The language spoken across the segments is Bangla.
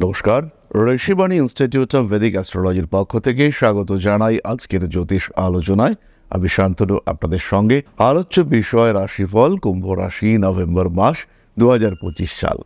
নমস্কার। ঋষিবাণী ইনস্টিটিউট অফ ভেদিক অ্যাস্ট্রোলজির পক্ষ থেকে স্বাগত জানাই আজকের জ্যোতিষ আলোচনায়। আমি শান্তনু, আপনাদের সঙ্গে আলোচ্য বিষয় রাশিফল, কুম্ভ রাশি, নভেম্বর মাস দুহাজার পঁচিশ সাল।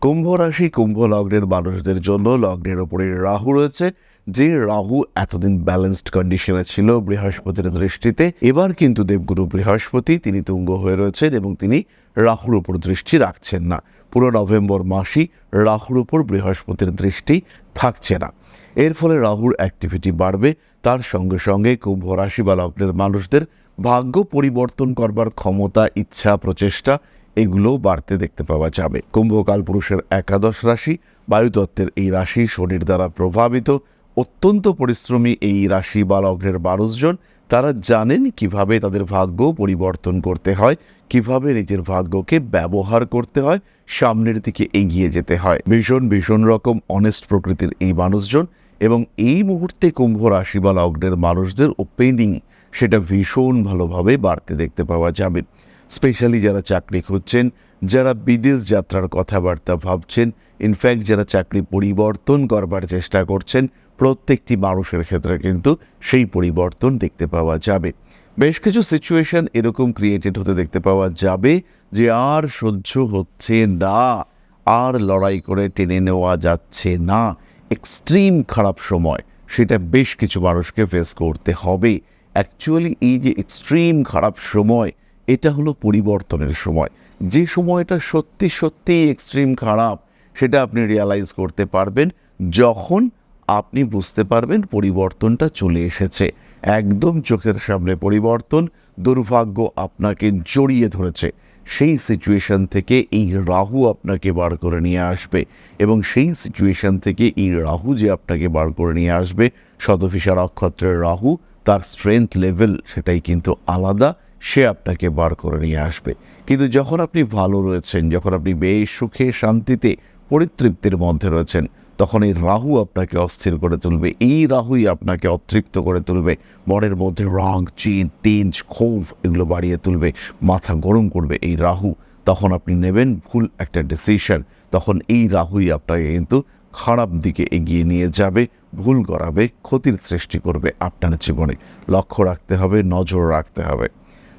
কুম্ভ রাশি, কুম্ভ লগ্নের মানুষদের জন্য লগ্নের ওপরে রাহু রয়েছে। যে রাহু এতদিন ব্যালেন্সড কন্ডিশনে ছিল বৃহস্পতির দৃষ্টিতে, এবার কিন্তু দেবগুরু বৃহস্পতি, তিনি তুঙ্গ হয়ে রয়েছেন এবং তিনি রাহুর উপর দৃষ্টি রাখছেন না। পুরো নভেম্বর মাসই রাহুর উপর বৃহস্পতির দৃষ্টি থাকছে না। এর ফলে রাহুর অ্যাক্টিভিটি বাড়বে, তার সঙ্গে সঙ্গে কুম্ভ রাশি বা লগ্নের মানুষদের ভাগ্য পরিবর্তন করবার ক্ষমতা, ইচ্ছা, প্রচেষ্টা এগুলোও বাড়তে দেখতে পাওয়া যাবে। কুম্ভকাল পুরুষের একাদশ রাশি বায়ুতত্ত্বের এই রাশি শনির দ্বারা প্রভাবিত। অত্যন্ত পরিশ্রমী এই রাশি বা লগ্নের মানুষজন তারা জানেন কীভাবে তাদের ভাগ্য পরিবর্তন করতে হয়, কীভাবে নিজের ভাগ্যকে ব্যবহার করতে হয়, সামনের দিকে এগিয়ে যেতে হয়। ভীষণ ভীষণ রকম অনেস্ট প্রকৃতির এই মানুষজন এবং এই মুহূর্তে কুম্ভ রাশি বা লগ্নের মানুষদের ওপেনিং সেটা ভীষণ ভালোভাবে বাড়তে দেখতে পাওয়া যাবে। স্পেশালি যারা চাকরি খুঁজছেন, যারা বিদেশ যাত্রার কথাবার্তা ভাবছেন ইনফ্যাক্ট যারা চাকরি পরিবর্তন করবার চেষ্টা করছেন, প্রত্যেকটি মানুষের ক্ষেত্রে কিন্তু সেই পরিবর্তন দেখতে পাওয়া যাবে। বেশ কিছু সিচুয়েশন এরকম ক্রিয়েটেড হতে দেখতে পাওয়া যাবে যে আর সহ্য হচ্ছে না, আর লড়াই করে টেনে নেওয়া যাচ্ছে না। এক্সট্রিম খারাপ সময়, সেটা বেশ কিছু মানুষকে ফেস করতে হবে। অ্যাকচুয়ালি এই যে এক্সট্রিম খারাপ সময় এটা হলো পরিবর্তনের সময়। যে সময়টা সত্যি সত্যি এক্সট্রিম খারাপ, সেটা আপনি রিয়ালাইজ করতে পারবেন যখন আপনি বুঝতে পারবেন পরিবর্তনটা চলে এসেছে। একদম চোখের সামনে পরিবর্তন, দুর্ভাগ্য আপনাকে জড়িয়ে ধরেছে। সেই সিচুয়েশন থেকে এই রাহু আপনাকে বার করে নিয়ে আসবে এবং সেই সিচুয়েশন থেকে এই রাহু যে আপনাকে বার করে নিয়ে আসবে শতফিসা নক্ষত্রের রাহু, তার স্ট্রেংথ লেভেল সেটাই কিন্তু আলাদা। সে আপনাকে বার করে নিয়ে আসবে। কিন্তু যখন আপনি ভালো রয়েছেন, যখন আপনি বেশ সুখে, শান্তিতে, পরিতৃপ্তির মধ্যে রয়েছেন তখন এই রাহু আপনাকে অস্থির করে তুলবে। এই রাহুই আপনাকে অতৃপ্ত করে তুলবে। মনের মধ্যে রং চিন তেজ, ক্ষোভ এগুলো বাড়িয়ে তুলবে। মাথা গরম করবে এই রাহু। তখন আপনি নেবেন ভুল একটা ডিসিশন তখন এই রাহুই আপনাকে কিন্তু খারাপ দিকে এগিয়ে নিয়ে যাবে, ভুল করাবে, ক্ষতির সৃষ্টি করবে আপনার জীবনে। লক্ষ্য রাখতে হবে, নজর রাখতে হবে।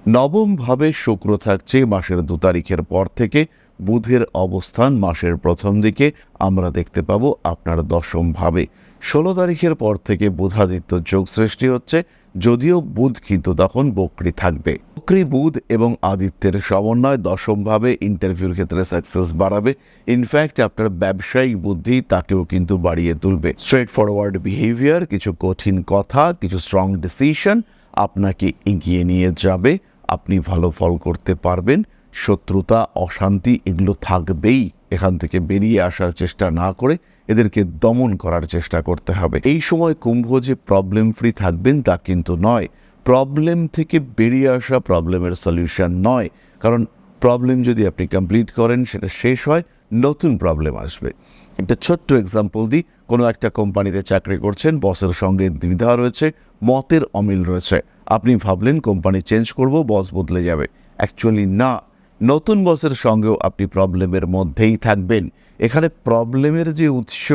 নবমভাবে শুক্র থাকছে মাসের দু তারিখের পর থেকে। বুধের অবস্থান মাসের প্রথম দিকে। আমরা দেখতে পাবো আপনার দশম ভাবে ষোলো তারিখের পর থেকে বুধাদিত্য যোগ সৃষ্টি হচ্ছে। যদিও বুধ কিন্তু তখন বক্রি থাকবে। বক্রি বুধ এবং আদিত্যের সমন্বয় দশমভাবে ইন্টারভিউর ক্ষেত্রে সাকসেস বাড়াবে। ইনফ্যাক্ট আপনার ব্যবসায়িক বুদ্ধি তাকেও কিন্তু বাড়িয়ে তুলবে। স্ট্রেট ফরওয়ার্ড বিহেভিয়ার কিছু কঠিন কথা, কিছু স্ট্রং ডিসিশন আপনাকে এগিয়ে নিয়ে যাবে। আপনি ভালো ফল করতে পারবেন, শত্রুতা, অশান্তি এগুলো থাকবেই। এখান থেকে বেরিয়ে আসার চেষ্টা না করে এদেরকে দমন করার চেষ্টা করতে হবে। এই সময় কুম্ভ যে প্রবলেম ফ্রি থাকবেন তা কিন্তু নয়। প্রবলেম থেকে বেরিয়ে আসা প্রবলেমের সলিউশন নয়। কারণ প্রবলেম যদি আপনি কমপ্লিট করেন, সেটা শেষ হয়, নতুন প্রবলেম আসবে। একটা ছোট্ট এক্সাম্পল দিই। কোনো একটা কোম্পানিতে চাকরি করছেন বসের সঙ্গে দ্বিধা রয়েছে, মতের অমিল রয়েছে। আপনি ভাবলেন কোম্পানি চেঞ্জ করব, বস বদলে যাবে। অ্যাকচুয়ালি না। নতুন বসের সঙ্গেও আপনি প্রবলেমের মধ্যেই থাকবেন। এখানে প্রবলেমের যে উৎস,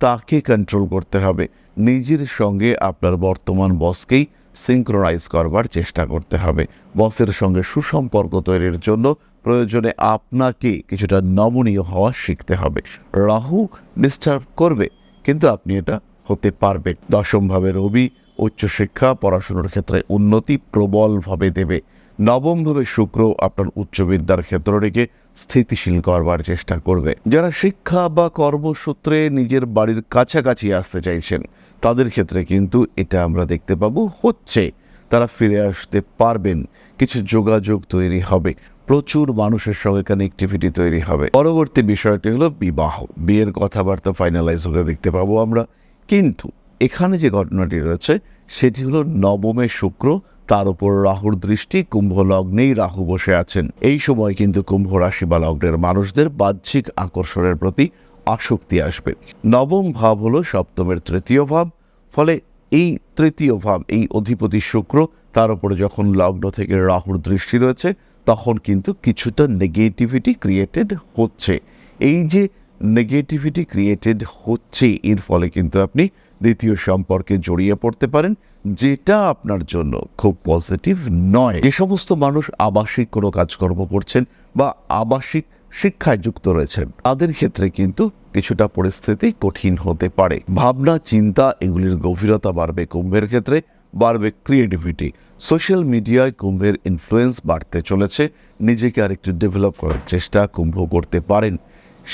তাকে কন্ট্রোল করতে হবে। নিজের সঙ্গে আপনার বর্তমান বসকেই সিঙ্ক্রোনাইজ করবার চেষ্টা করতে হবে। বসের সঙ্গে সুসম্পর্ক তৈরির জন্য প্রয়োজনে আপনাকে কিছুটা নমনীয় হওয়া শিখতে হবে। রাহু ডিস্টার্ব করবে, কিন্তু আপনি এটা হতে পারবেন। দশমভাবে রবি উচ্চশিক্ষা পড়াশুনোর ক্ষেত্রে উন্নতি প্রবলভাবে দেবে। নবমভাবে শুক্র আপনার উচ্চ বিদ্যার ক্ষেত্রটিকে স্থিতিশীল করবার চেষ্টা করবে। যারা শিক্ষা বা কর্মসূত্রে নিজের বাড়ির কাছাকাছি আসতে চাইছেন, তাদের ক্ষেত্রে কিন্তু এটা আমরা দেখতে পাবো, হচ্ছে তারা ফিরে আসতে পারবেন। কিছু যোগাযোগ তৈরি হবে, প্রচুর মানুষের সঙ্গে কানেক্টিভিটি তৈরি হবে। পরবর্তী বিষয়টি হলো বিবাহ। বিয়ের কথাবার্তা ফাইনালাইজ হতে দেখতে পাবো আমরা। কিন্তু এখানে যে ঘটনাটি রয়েছে, সেটি হলো নবমে শুক্র, তার উপর রাহুর দৃষ্টি, কুম্ভ লগ্নেই রাহু বসে আছেন। এই সময় কিন্তু কুম্ভ রাশি বা লগ্নের মানুষদের বাহ্যিক আকর্ষণের প্রতি আসক্তি আসবে। নবম ভাব হলো সপ্তমের তৃতীয় ভাব, ফলে এই তৃতীয় ভাব, এই অধিপতি শুক্র, তার উপরে যখন লগ্ন থেকে রাহুর দৃষ্টি রয়েছে, তখন কিন্তু কিছুটা নেগেটিভিটি ক্রিয়েটেড হচ্ছে। এই যে নেগেটিভিটি ক্রিয়েটেড হচ্ছে, এর ফলে কিন্তু আপনি দ্বিতীয় সম্পর্কে জড়িয়ে পড়তে পারেন, যেটা আপনার জন্য খুব পজিটিভ নয়। যে সমস্ত মানুষ আবাসিক কোনো কাজকর্ম করছেন বা আবাসিক শিক্ষায় যুক্ত রয়েছেন, তাদের ক্ষেত্রে কিন্তু কিছুটা পরিস্থিতি কঠিন হতে পারে। ভাবনা, চিন্তা এগুলির গভীরতা বাড়বে কুম্ভের ক্ষেত্রে, বাড়বে ক্রিয়েটিভিটি সোশ্যাল মিডিয়ায় কুম্ভের ইনফ্লুয়েন্স বাড়তে চলেছে। নিজেকে আরেকটু ডেভেলপ করার চেষ্টা কুম্ভ করতে পারেন।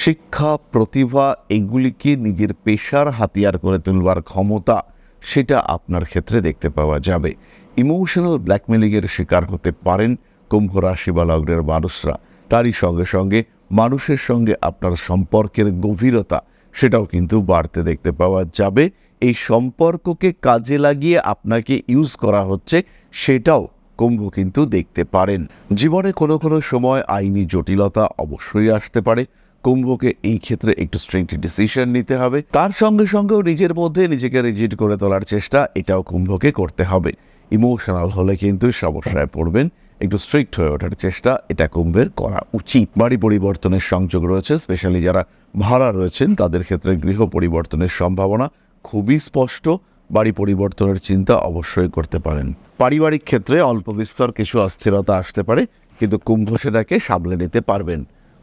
শিক্ষা, প্রতিভা এগুলিকে নিজের পেশার হাতিয়ার করে তুলবার ক্ষমতা সেটা আপনার ক্ষেত্রে দেখতে পাওয়া যাবে। ইমোশনাল ব্ল্যাকমেলিংয়ের শিকার হতে পারেন কুম্ভ রাশি বা লগ্নের মানুষরা। তারই সঙ্গে সঙ্গে মানুষের সঙ্গে আপনার সম্পর্কের গভীরতা সেটাও কিন্তু বাড়তে দেখতে পাওয়া যাবে। এই সম্পর্ককে কাজে লাগিয়ে আপনাকে ইউজ করা হচ্ছে সেটাও কুম্ভ কিন্তু দেখতে পারেন। জীবনে কোনো কোনো সময় আইনি জটিলতা অবশ্যই আসতে পারে। কুম্ভকে এই ক্ষেত্রে একটু স্ট্রিক্ট ডিসিশন নিতে হবে। তার সঙ্গে সঙ্গেও নিজের মধ্যে নিজেকে রিজিট করে তোলার চেষ্টা, এটাও কুম্ভকে করতে হবে। ইমোশনাল হলে কিন্তু সমস্যায় পড়বেন, একটু স্ট্রিক্ট হয়ে ওঠার চেষ্টা, এটা কুম্ভের করা উচিত। বাড়ি পরিবর্তনের সংযোগ রয়েছে স্পেশালি যারা ভাড়া রয়েছেন, তাদের ক্ষেত্রে গৃহ পরিবর্তনের সম্ভাবনা খুবই স্পষ্ট। বাড়ি পরিবর্তনের চিন্তা অবশ্যই করতে পারেন। পারিবারিক ক্ষেত্রে অল্প বিস্তর কিছু অস্থিরতা আসতে পারে, কিন্তু কুম্ভ সেটাকে সামলে নিতে পারবেন।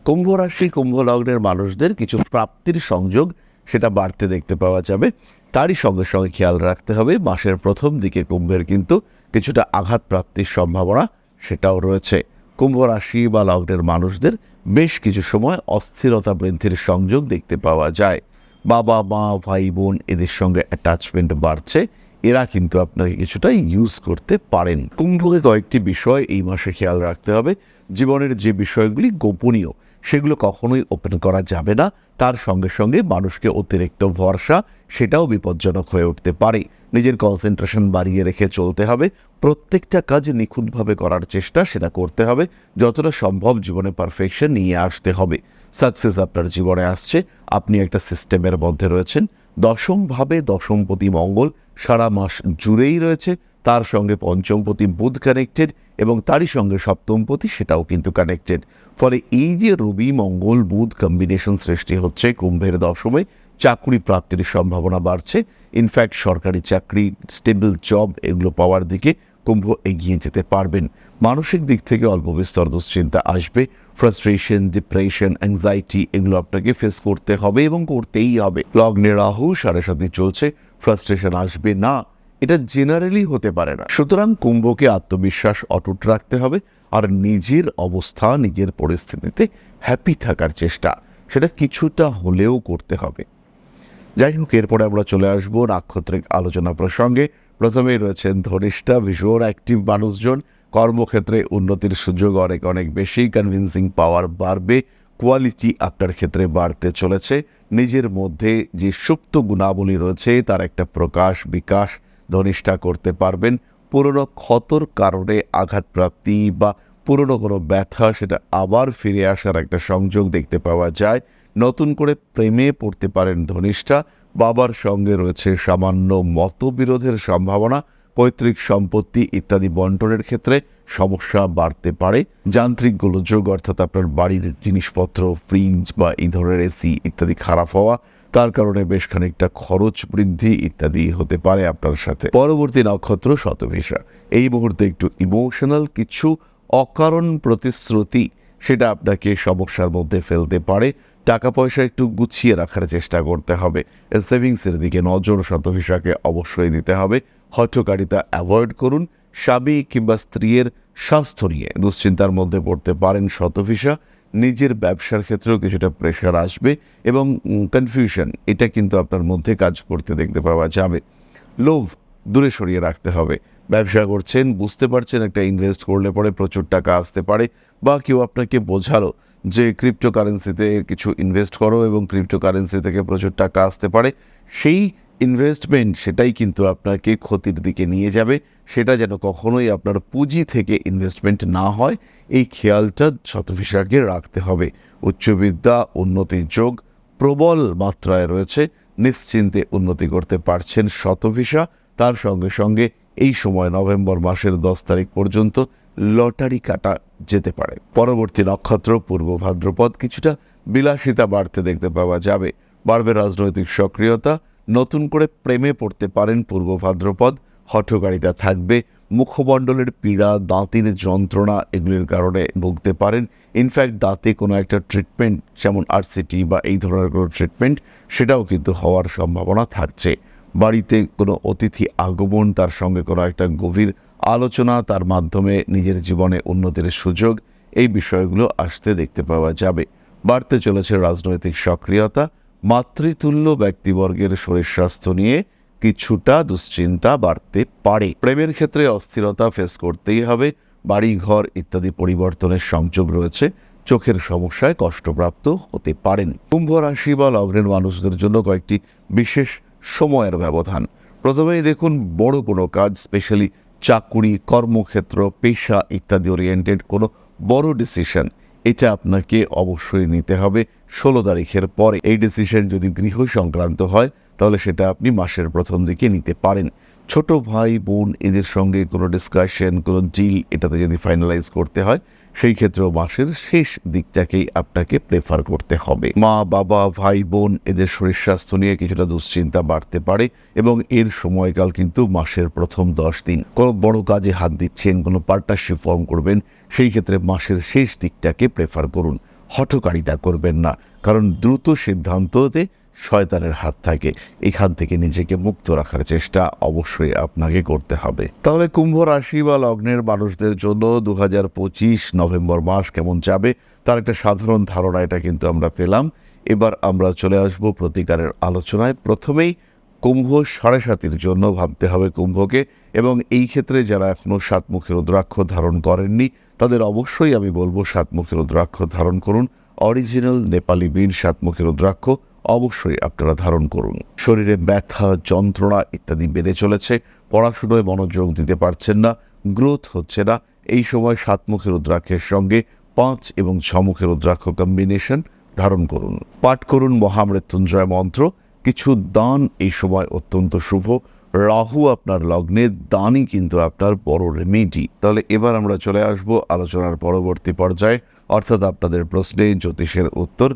কুম্ভ রাশি কুম্ভ লগ্নের মানুষদের কিছু প্রাপ্তির সংযোগ সেটা বাড়তে দেখতে পাওয়া যাবে। তারই সঙ্গে সঙ্গে খেয়াল রাখতে হবে, মাসের প্রথম দিকে কুম্ভের কিন্তু কিছুটা আঘাত প্রাপ্তির সম্ভাবনা সেটাও রয়েছে। কুম্ভ রাশি বা লগ্নের মানুষদের বেশ কিছু সময় অস্থিরতা বৃদ্ধির সংযোগ দেখতে পাওয়া যায়। বাবা, মা, ভাই, বোন এদের সঙ্গে অ্যাটাচমেন্ট বাড়ছে, এরা কিন্তু আপনাকে কিছুটা ইউজ করতে পারেন। কুম্ভকে কয়েকটি বিষয় এই মাসে খেয়াল রাখতে হবে। জীবনের যে বিষয়গুলি গোপনীয় সেগুলো কখনোই ওপেন করা যাবে না। তার সঙ্গে সঙ্গে মানুষকে অতিরিক্ত ভরসা সেটাও বিপজ্জনক হয়ে উঠতে পারে। নিজের কনসেন্ট্রেশন বাড়িয়ে রেখে চলতে হবে। প্রত্যেকটা কাজ নিখুঁতভাবে করার চেষ্টা সেটা করতে হবে। যতটা সম্ভব জীবনে পারফেকশন নিয়ে আসতে হবে। সাকসেস আপনার জীবনে আসছে। আপনি একটা সিস্টেমের মধ্যে রয়েছেন। দশমভাবে দশমপতি মঙ্গল সারা মাস জুড়েই রয়েছে। তার সঙ্গে পঞ্চমপতি বুধ কানেক্টেড এবং তারই সঙ্গে সপ্তমপতি সেটাও কিন্তু কানেক্টেড ফলে এই যে রবি, মঙ্গল, বুধ কম্বিনেশন সৃষ্টি হচ্ছে, কুম্ভের দশমে চাকরি প্রাপ্তির সম্ভাবনা বাড়ছে। ইনফ্যাক্ট সরকারি চাকরি স্টেবল জব এগুলো পাওয়ার দিকে কুম্ভ এগিয়ে যেতে পারবেন। মানসিক দিক থেকে অল্প বিস্তর দুশ্চিন্তা আসবে। ফ্রাস্ট্রেশন ডিপ্রেশন অ্যাংজাইটি এগুলো আপনাকে ফেস করতে হবে এবং করতেই হবে। লগ্নে রাহু সাড়ে সাথে চলছে ফ্রাস্ট্রেশন আসবে না। এটা জেনারেলি হতে পারে না। সুতরাং কুম্ভকে আত্মবিশ্বাস অটুট রাখতে হবে আর নিজের অবস্থা, নিজের পরিস্থিতিতে হ্যাপি থাকার চেষ্টা, সেটা কিছুটা হলেও করতে হবে। যাই হোক, এরপরে আমরা চলে আসব নাক্ষত্রিক আলোচনা প্রসঙ্গে। প্রথমেই রয়েছেন ধনিষ্ঠা ভীষণ অ্যাক্টিভ মানুষজন। কর্মক্ষেত্রে উন্নতির সুযোগ অনেক অনেক বেশি। কনভিন্সিং পাওয়ার বাড়বে। কোয়ালিটি আপনার ক্ষেত্রে বাড়তে চলেছে। নিজের মধ্যে যে সুপ্ত গুণাবলী রয়েছে, তার একটা প্রকাশ, বিকাশ ধনিষ্ঠা করতে পারবেন। পুরনো ক্ষতর কারণে আঘাতপ্রাপ্তি বা পুরনো কোনো ব্যথা সেটা আবার ফিরে আসার একটা সংযোগ দেখতে পাওয়া যায়। নতুন করে প্রেমে পড়তে পারেন ধনিষ্ঠা। বাবার সঙ্গে রয়েছে সামান্য মতবিরোধের সম্ভাবনা, পৈতৃক সম্পত্তি ইত্যাদি বন্টনের ক্ষেত্রে সমস্যা বাড়তে পারে। যান্ত্রিক গোলযোগ অর্থাৎ আপনার বাড়ির জিনিসপত্র ফ্রিজ বা এই ধরনের এসি ইত্যাদি খারাপ হওয়া তার কারণে বেশ খানিকটা খরচ, বৃদ্ধি ইত্যাদি হতে পারে আপনার সাথে। পরবর্তী নক্ষত্র শতভিসা এই মুহূর্তে একটু ইমোশনাল কিছু অকারণ প্রতিশ্রুতি সেটা আপনাকে সমস্যার মধ্যে ফেলতে পারে। টাকা পয়সা একটু গুছিয়ে রাখার চেষ্টা করতে হবে। সেভিংসের দিকে নজর শতভিসাকে অবশ্যই দিতে হবে। হঠকারিতা অ্যাভয়েড করুন। স্বামী কিংবা স্ত্রীর স্বাস্থ্য নিয়ে দুশ্চিন্তার মধ্যে পড়তে পারেন শতভিসা নিজের ব্যবসার ক্ষেত্রেও কিছুটা প্রেশার আসবে এবং কনফিউশন এটা কিন্তু আপনার মধ্যে কাজ করতে দেখতে পাওয়া যাবে। লোভ দূরে সরিয়ে রাখতে হবে। ব্যবসা করছেন, বুঝতে পারছেন একটা ইনভেস্ট করলে পরে প্রচুর টাকা আসতে পারে বা কেউ আপনাকে বোঝালো যে ক্রিপ্টোকারেন্সিতে কিছু ইনভেস্ট করো এবং ক্রিপ্টোকারেন্সি থেকে প্রচুর টাকা আসতে পারে। সেই ইনভেস্টমেন্ট সেটাই কিন্তু আপনাকে ক্ষতির দিকে নিয়ে যাবে। সেটা যেন কখনোই আপনার পুঁজি থেকে ইনভেস্টমেন্ট না হয়। এই খেয়ালটা শতভিসাকে রাখতে হবে। উচ্চবিদ্যা, উন্নতির যোগ প্রবল মাত্রায় রয়েছে। নিশ্চিন্তে উন্নতি করতে পারছেন শতভিসা তার সঙ্গে সঙ্গে এই সময় নভেম্বর মাসের দশ তারিখ পর্যন্ত লটারি কাটা যেতে পারে। পরবর্তী নক্ষত্র, পূর্ব ভাদ্রপদ কিছুটা বিলাসিতা বাড়তে দেখতে পাওয়া যাবে। বাড়বে রাজনৈতিক সক্রিয়তা নতুন করে প্রেমে পড়তে পারেন পূর্ব ভাদ্রপদ। হঠকারিতা থাকবে, মুখমণ্ডলের পীড়া, দাঁতের যন্ত্রণা এগুলির কারণে ভুগতে পারেন। ইনফ্যাক্ট দাঁতে কোনো একটা ট্রিটমেন্ট যেমন আরসিটি বা এই ধরনের কোনো ট্রিটমেন্ট সেটাও কিন্তু হওয়ার সম্ভাবনা থাকছে। বাড়িতে কোনো অতিথি আগমন, তার সঙ্গে কোনো একটা গভীর আলোচনা, তার মাধ্যমে নিজের জীবনে উন্নতির সুযোগ, এই বিষয়গুলো আসতে দেখতে পাওয়া যাবে। বাড়তে চলেছে রাজনৈতিক সক্রিয়তা মাতৃতুল্য ব্যক্তিবর্গের শরীর স্বাস্থ্য নিয়ে কিছুটা দুশ্চিন্তা বাড়তে পারে। প্রেমের ক্ষেত্রে অস্থিরতা ফেস করতেই হবে বাড়ি ঘর ইত্যাদি পরিবর্তনের সংযোগ রয়েছে, চোখের সমস্যায় কষ্টপ্রাপ্ত হতে পারেন। কুম্ভ রাশি বা লগ্নের মানুষদের জন্য কয়েকটি বিশেষ সময়ের ব্যবধান। প্রথমেই দেখুন, বড় কোনো কাজ স্পেশালি চাকুরি, কর্মক্ষেত্র, পেশা ইত্যাদি ওরিয়েন্টেড কোনো বড় ডিসিশন এটা আপনাকে অবশ্যই নিতে হবে ষোলো তারিখের পরে। এই ডিসিশন যদি গৃহ সংক্রান্ত হয়, তাহলে সেটা আপনি মাসের প্রথম দিকে নিতে পারেন। ছোট ভাই, বোন, এদের সঙ্গে কোনো ডিসকাশন কোনো ডিল এটাতে যদি ফাইনালাইজ করতে হয় সেই ক্ষেত্রেও মাসের শেষ দিকটাকেই আপনাকে প্রেফার করতে হবে। মা, বাবা, ভাই, বোন, এদের শরীর স্বাস্থ্য নিয়ে কিছুটা দুশ্চিন্তা বাড়তে পারে এবং এর সময়কাল কিন্তু মাসের প্রথম দশ দিন। কোনো বড় কাজে হাত দিচ্ছেন, কোনো পার্টনারশিপ ফর্ম করবেন, সেই ক্ষেত্রে মাসের শেষ দিকটাকে প্রেফার করুন। হঠকারিতা করবেন না। কারণ দ্রুত সিদ্ধান্ততে শয়তানের হাত থাকে এখান থেকে নিজেকে মুক্ত রাখার চেষ্টা অবশ্যই আপনাকে করতে হবে। তাহলে কুম্ভ রাশি বা লগ্নের মানুষদের জন্য দু হাজার পঁচিশ নভেম্বর মাস কেমন যাবে, তার একটা সাধারণ ধারণা এটা কিন্তু আমরা পেলাম। এবার আমরা চলে আসব প্রতিকারের আলোচনায়। প্রথমেই কুম্ভ সাড়ে সাতির জন্য ভাবতে হবে কুম্ভকে এবং এই ক্ষেত্রে যারা এখনও সাতমুখী রুদ্রাক্ষ ধারণ করেননি, তাদের অবশ্যই আমি বলব সাতমুখী রুদ্রাক্ষ ধারণ করুন। অরিজিনাল নেপালি বীর সাতমুখী রুদ্রাক্ষ। অবশ্যই আপনারা ধারণ করুন। শরীরে ব্যথা, যন্ত্রণা ইত্যাদি বেড়ে চলেছে। পড়াশুনোয় মনোযোগ দিতে পারছেন না। গ্রোথ হচ্ছে না। এই সময় সাতমুখী রুদ্রাক্ষের সঙ্গে পাঁচ এবং ছমুখী রুদ্রাক্ষ কম্বিনেশন ধারণ করুন। পাঠ করুন মহামৃত্যুঞ্জয় মন্ত্র। কিছু দান এই সময় অত্যন্ত শুভ। রাহু আপনার লগ্নে, দানই কিন্তু আপনার বড় রেমেডি তাহলে এবার আমরা চলে আসব আলোচনার পরবর্তী পর্যায়ে। অর্থাৎ আপনাদের প্রশ্নে জ্যোতিষের উত্তর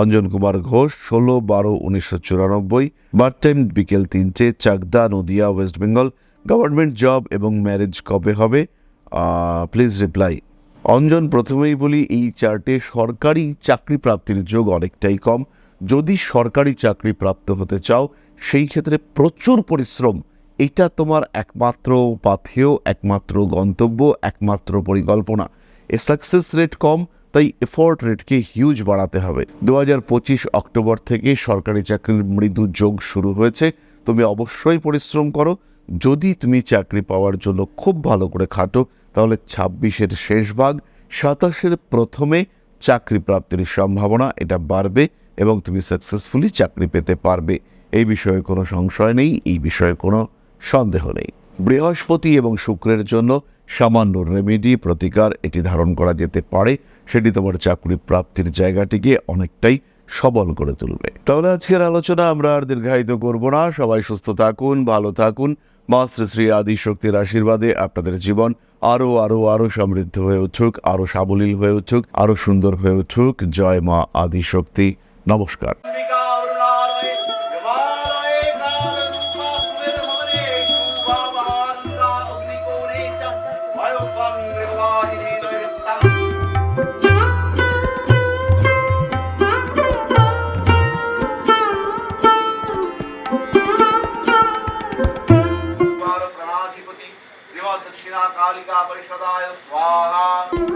অঞ্জন কুমার ঘোষ ষোলো বারো উনিশশো চুরানব্বই বার্থ টাইম বিকেল তিনটে, Chakdah Nadia, West Bengal. Government job এবং ম্যারেজ কবে হবে? প্লিজ রিপ্লাই অঞ্জন প্রথমেই বলি, এই চার্টে সরকারি চাকরি প্রাপ্তির যোগ অনেকটাই কম। যদি সরকারি চাকরি প্রাপ্ত হতে চাও, সেই ক্ষেত্রে প্রচুর পরিশ্রম। এটা তোমার একমাত্র পাথেয় একমাত্র গন্তব্য, একমাত্র পরিকল্পনা। এ সাকসেস রেট কম তাই এফোর্ট রেটকে হিউজ বাড়াতে হবে। দু হাজার পঁচিশ অক্টোবর থেকে সরকারি চাকরির মৃদু যোগ শুরু হয়েছে। তুমি অবশ্যই পরিশ্রম করো। যদি তুমি চাকরি পাওয়ার জন্য খুব ভালো করে খাটো, তাহলে ছাব্বিশের শেষ ভাগ, সাতাশের প্রথমে চাকরি প্রাপ্তির সম্ভাবনা, এটা বাড়বে এবং তুমি সাকসেসফুলি চাকরি পেতে পারবে। এই বিষয়ে কোনো সংশয় নেই, এই বিষয়ে কোনো সন্দেহ নেই। বৃহস্পতি এবং শুক্রের জন্য সামান্য রেমেডি প্রতিকার এটি ধারণ করা যেতে পারে। সেটি তোমার চাকরি প্রাপ্তির জায়গাটিকে অনেকটাই সবল করে তুলবে। তাহলে আজকের আলোচনা আমরা আর দীর্ঘায়িত করব না। সবাই সুস্থ থাকুন, ভালো থাকুন। মা শ্রী শ্রী আদি শক্তির আশীর্বাদে আপনাদের জীবন আরও আরও আরও সমৃদ্ধ হয়ে উঠুক আরও সাবলীল হয়ে উঠুক আরও সুন্দর হয়ে উঠুক। জয় মা আদি শক্তি নমস্কার। Aha.